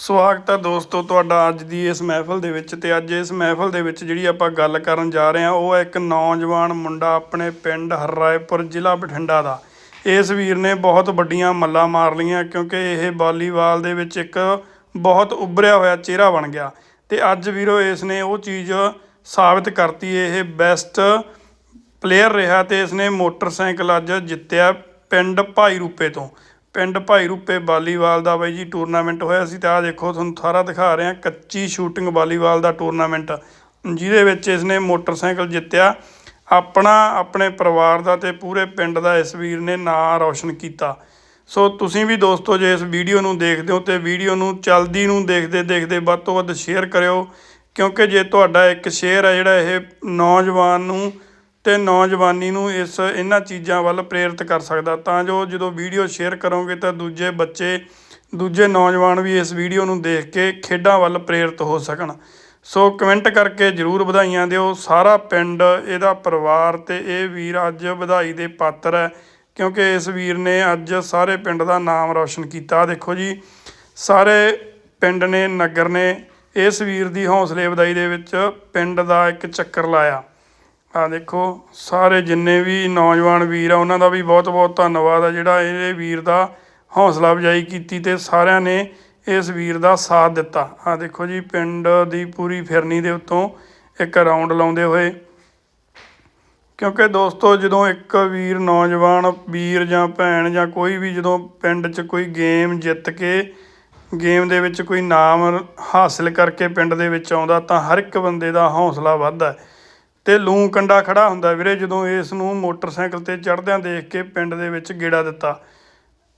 ਸਵਾਗਤ ਹੈ ਦੋਸਤੋ ਤੁਹਾਡਾ ਅੱਜ ਦੀ ਇਸ ਮਹਿਫਲ ਦੇ ਵਿੱਚ ਤੇ ਅੱਜ ਇਸ ਮਹਿਫਲ ਦੇ ਵਿੱਚ ਜਿਹੜੀ ਆਪਾਂ ਗੱਲ ਕਰਨ ਜਾ ਰਹੇ ਹਾਂ, ਉਹ ਹੈ ਇੱਕ ਨੌਜਵਾਨ ਮੁੰਡਾ ਆਪਣੇ ਪਿੰਡ ਹਰਰਾਏਪੁਰ ਜ਼ਿਲ੍ਹਾ ਬਠਿੰਡਾ ਦਾ। ਇਸ ਵੀਰ ਨੇ ਬਹੁਤ ਵੱਡੀਆਂ ਮੱਲਾਂ ਮਾਰ ਲਈਆਂ ਕਿਉਂਕਿ ਇਹ ਵਾਲੀਬਾਲ ਦੇ ਵਿੱਚ ਇੱਕ ਬਹੁਤ ਉੱਭਰਿਆ ਹੋਇਆ ਚਿਹਰਾ ਬਣ ਗਿਆ। ਤੇ ਅੱਜ ਵੀਰੋ ਇਸ ਨੇ ਉਹ ਚੀਜ਼ ਸਾਬਿਤ ਕਰਤੀ, ਇਹ ਬੈਸਟ ਪਲੇਅਰ ਰਿਹਾ ਤੇ ਇਸਨੇ ਮੋਟਰਸਾਈਕਲ ਅੱਜ ਜਿੱਤਿਆ ਪਿੰਡ ਭਾਈ ਰੂਪੇ ਤੋਂ। ਪਿੰਡ ਭਾਈ ਰੂਪੇ ਵਾਲੀਬਾਲ ਦਾ ਬਾਈ ਜੀ ਟੂਰਨਾਮੈਂਟ ਹੋਇਆ ਸੀ ਤੇ ਆਹ ਦੇਖੋ, ਤੁਹਾਨੂੰ ਸਾਰਾ ਦਿਖਾ ਰਹੇ ਹਾਂ, ਕੱਚੀ ਸ਼ੂਟਿੰਗ ਵਾਲੀਬਾਲ ਦਾ ਟੂਰਨਾਮੈਂਟ ਜਿਹਦੇ ਵਿੱਚ ਇਸਨੇ ਮੋਟਰਸਾਈਕਲ ਜਿੱਤਿਆ। ਆਪਣਾ, ਆਪਣੇ ਪਰਿਵਾਰ ਦਾ ਤੇ ਪੂਰੇ ਪਿੰਡ ਦਾ ਇਸ ਵੀਰ ਨੇ ਨਾਂ ਰੌਸ਼ਨ ਕੀਤਾ। ਸੋ ਤੁਸੀਂ ਵੀ ਦੋਸਤੋ, ਜੇ ਇਸ ਵੀਡੀਓ ਨੂੰ ਦੇਖਦੇ ਹੋ ਤੇ ਵੀਡੀਓ ਨੂੰ ਚਲਦੀ ਨੂੰ ਦੇਖਦੇ ਦੇਖਦੇ ਵੱਧ ਤੋਂ ਵੱਧ ਸ਼ੇਅਰ ਕਰਿਓ, ਕਿਉਂਕਿ ਜੇ ਤੁਹਾਡਾ ਇੱਕ ਸ਼ੇਅਰ ਹੈ ਜਿਹੜਾ ਇਹ ਨੌਜਵਾਨ ਨੂੰ ਅਤੇ ਨੌਜਵਾਨੀ ਨੂੰ ਇਸ ਇਹਨਾਂ ਚੀਜ਼ਾਂ ਵੱਲ ਪ੍ਰੇਰਿਤ ਕਰ ਸਕਦਾ। ਤਾਂ ਜੋ ਜਦੋਂ ਵੀਡੀਓ ਸ਼ੇਅਰ ਕਰੋਗੇ ਤਾਂ ਦੂਜੇ ਬੱਚੇ, ਦੂਜੇ ਨੌਜਵਾਨ ਵੀ ਇਸ ਵੀਡੀਓ ਨੂੰ ਦੇਖ ਕੇ ਖੇਡਾਂ ਵੱਲ ਪ੍ਰੇਰਿਤ ਹੋ ਸਕਣ। ਸੋ ਕਮੈਂਟ ਕਰਕੇ ਜਰੂਰ ਵਧਾਈਆਂ ਦਿਓ। ਸਾਰਾ ਪਿੰਡ, ਇਹਦਾ ਪਰਿਵਾਰ ਅਤੇ ਇਹ ਵੀਰ ਅੱਜ ਵਧਾਈ ਦੇ ਪਾਤਰ ਹੈ, ਕਿਉਂਕਿ ਇਸ ਵੀਰ ਨੇ ਅੱਜ ਸਾਰੇ ਪਿੰਡ ਦਾ ਨਾਮ ਰੌਸ਼ਨ ਕੀਤਾ। ਦੇਖੋ ਜੀ, ਸਾਰੇ ਪਿੰਡ ਨੇ, ਨਗਰ ਨੇ ਇਸ ਵੀਰ ਦੀ ਹੌਸਲੇ ਵਧਾਈ ਦੇ ਵਿੱਚ ਪਿੰਡ ਦਾ ਇੱਕ ਚੱਕਰ ਲਾਇਆ। ਆ ਦੇਖੋ, ਸਾਰੇ ਜਿੰਨੇ ਵੀ ਨੌਜਵਾਨ ਵੀਰ ਆ, ਉਹਨਾਂ ਦਾ ਵੀ ਬਹੁਤ ਬਹੁਤ ਧੰਨਵਾਦ ਆ। ਜਿਹੜਾ ਇਹਦੇ ਵੀਰ ਦਾ ਹੌਸਲਾ ਅਫਜ਼ਾਈ ਕੀਤੀ ਤੇ ਸਾਰਿਆਂ ਨੇ ਇਸ ਵੀਰ ਦਾ ਸਾਥ ਦਿੱਤਾ। ਆ ਦੇਖੋ ਜੀ, ਪਿੰਡ ਦੀ ਪੂਰੀ ਫਿਰਨੀ ਦੇ ਉੱਤੋਂ ਇੱਕ ਰਾਉਂਡ ਲਾਉਂਦੇ ਹੋਏ। ਕਿਉਂਕਿ ਦੋਸਤੋ, ਜਦੋਂ ਇੱਕ ਵੀਰ, ਨੌਜਵਾਨ ਵੀਰ ਜਾਂ ਭੈਣ ਜਾਂ ਕੋਈ ਵੀ ਜਦੋਂ ਪਿੰਡ 'ਚ ਕੋਈ ਗੇਮ ਜਿੱਤ ਕੇ ਗੇਮ ਦੇ ਵਿੱਚ ਕੋਈ ਨਾਮ ਹਾਸਿਲ ਕਰਕੇ ਪਿੰਡ ਦੇ ਵਿੱਚ ਆਉਂਦਾ, ਤਾਂ ਹਰ ਇੱਕ ਬੰਦੇ ਦਾ ਹੌਸਲਾ ਵੱਧਦਾ। ਹੈ ਤੇ ਲੂੰ ਕੰਡਾ ਖੜਾ ਹੁੰਦਾ ਵੀਰੇ, ਜਦੋਂ ਇਸ ਨੂੰ ਮੋਟਰਸਾਈਕਲ ਤੇ ਚੜਦਿਆਂ ਦੇਖ ਕੇ ਪਿੰਡ ਦੇ ਵਿੱਚ ਗੇੜਾ ਦਿੱਤਾ।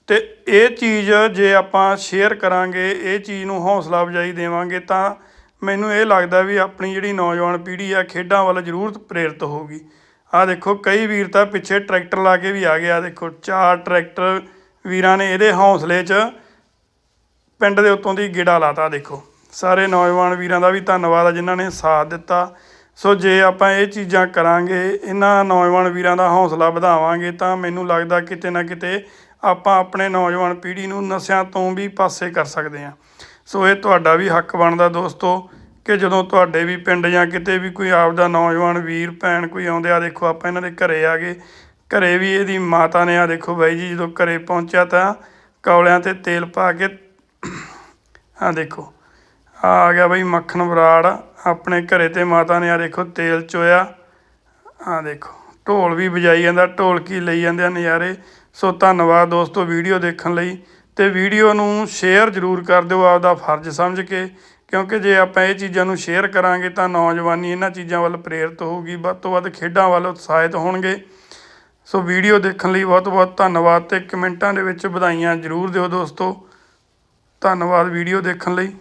ਤੇ ਇਹ ਚੀਜ਼ ਜੇ ਆਪਾਂ ਸ਼ੇਅਰ ਕਰਾਂਗੇ, ਇਹ ਚੀਜ਼ ਨੂੰ ਹੌਸਲਾ ਅਫਜ਼ਾਈ ਦੇਵਾਂਗੇ, ਤਾਂ ਮੈਨੂੰ ਇਹ ਲੱਗਦਾ ਵੀ ਆਪਣੀ ਜਿਹੜੀ ਨੌਜਵਾਨ ਪੀੜ੍ਹੀ ਆ, ਖੇਡਾਂ ਵੱਲ ਜ਼ਰੂਰ ਪ੍ਰੇਰਿਤ ਹੋਊਗੀ। ਆਹ ਦੇਖੋ, ਕਈ ਵੀਰ ਤਾਂ ਪਿੱਛੇ ਟਰੈਕਟਰ ਲਾ ਕੇ ਵੀ ਆ ਗਿਆ ਦੇਖੋ, ਚਾਰ ਟਰੈਕਟਰ ਵੀਰਾਂ ਨੇ ਇਹਦੇ ਹੌਸਲੇ 'ਚ ਪਿੰਡ ਦੇ ਉੱਤੋਂ ਦੀ ਗੇੜਾ ਲਾਤਾ। ਦੇਖੋ, ਸਾਰੇ ਨੌਜਵਾਨ ਵੀਰਾਂ ਦਾ ਵੀ ਧੰਨਵਾਦ ਆ, ਜਿਨ੍ਹਾਂ ਨੇ ਸਾਥ ਦਿੱਤਾ। ਸੋ ਜੇ ਆਪਾਂ ਇਹ ਚੀਜ਼ਾਂ ਕਰਾਂਗੇ, ਇਹਨਾਂ ਨੌਜਵਾਨ ਵੀਰਾਂ ਦਾ ਹੌਸਲਾ ਵਧਾਵਾਂਗੇ, ਤਾਂ ਮੈਨੂੰ ਲੱਗਦਾ ਕਿਤੇ ਨਾ ਕਿਤੇ ਆਪਾਂ ਆਪਣੇ ਨੌਜਵਾਨ ਪੀੜ੍ਹੀ ਨੂੰ ਨਸ਼ਿਆਂ ਤੋਂ ਵੀ ਪਾਸੇ ਕਰ ਸਕਦੇ ਹਾਂ। ਸੋ ਇਹ ਤੁਹਾਡਾ ਵੀ ਹੱਕ ਬਣਦਾ ਦੋਸਤੋ ਕਿ ਜਦੋਂ ਤੁਹਾਡੇ ਵੀ ਪਿੰਡ ਜਾਂ ਕਿਤੇ ਵੀ ਕੋਈ ਆਪਦਾ ਨੌਜਵਾਨ ਵੀਰ, ਭੈਣ ਕੋਈ ਆਉਂਦੇ ਆ ਦੇਖੋ ਆਪਾਂ ਇਹਨਾਂ ਦੇ ਘਰੇ ਆ ਗਏ। ਘਰੇ ਵੀ ਇਹਦੀ ਮਾਤਾ ਨੇ ਆ ਦੇਖੋ ਬਾਈ ਜੀ, ਜਦੋਂ ਘਰੇ ਪਹੁੰਚਿਆ ਤਾਂ ਕੌਲਿਆਂ ਤੇ ਤੇਲ ਪਾ ਕੇ ਆ ਦੇਖੋ ਆ ਗਿਆ ਬਈ ਮੱਖਣ ਬਰਾੜ ਆਪਣੇ ਘਰੇ ਤੇ ਮਾਤਾ ਨੇ ਆ ਦੇਖੋ ਤੇਲ ਚੋਇਆ। ਆ ਦੇਖੋ, ਢੋਲ ਵੀ ਵਜਾਈ ਜਾਂਦਾ ਢੋਲਕੀ ਲਈ ਜਾਂਦੇ ਆ ਨਜ਼ਾਰੇ। ਸੋ ਧੰਨਵਾਦ ਦੋਸਤੋ ਵੀਡੀਓ ਦੇਖਣ ਲਈ। ਤੇ ਵੀਡੀਓ ਨੂੰ ਸ਼ੇਅਰ ਜ਼ਰੂਰ ਕਰ ਦਿਓ ਆਪਦਾ ਫਰਜ਼ ਸਮਝ ਕੇ, ਕਿਉਂਕਿ ਜੇ ਆਪਾਂ ਇਹ ਚੀਜ਼ਾਂ ਨੂੰ ਸ਼ੇਅਰ ਕਰਾਂਗੇ ਤਾਂ ਨੌਜਵਾਨੀ ਇਹਨਾਂ ਚੀਜ਼ਾਂ ਵੱਲ ਪ੍ਰੇਰਿਤ ਹੋਊਗੀ, ਵੱਧ ਤੋਂ ਵੱਧ ਖੇਡਾਂ ਵੱਲ ਉਤਸ਼ਾਹਿਤ ਹੋਣਗੇ। ਸੋ ਵੀਡੀਓ ਦੇਖਣ ਲਈ ਬਹੁਤ ਬਹੁਤ ਧੰਨਵਾਦ ਤੇ ਕਮੈਂਟਾਂ ਦੇ ਵਿੱਚ ਵਧਾਈਆਂ ਜ਼ਰੂਰ ਦਿਓ ਦੋਸਤੋ। ਧੰਨਵਾਦ ਵੀਡੀਓ ਦੇਖਣ ਲਈ।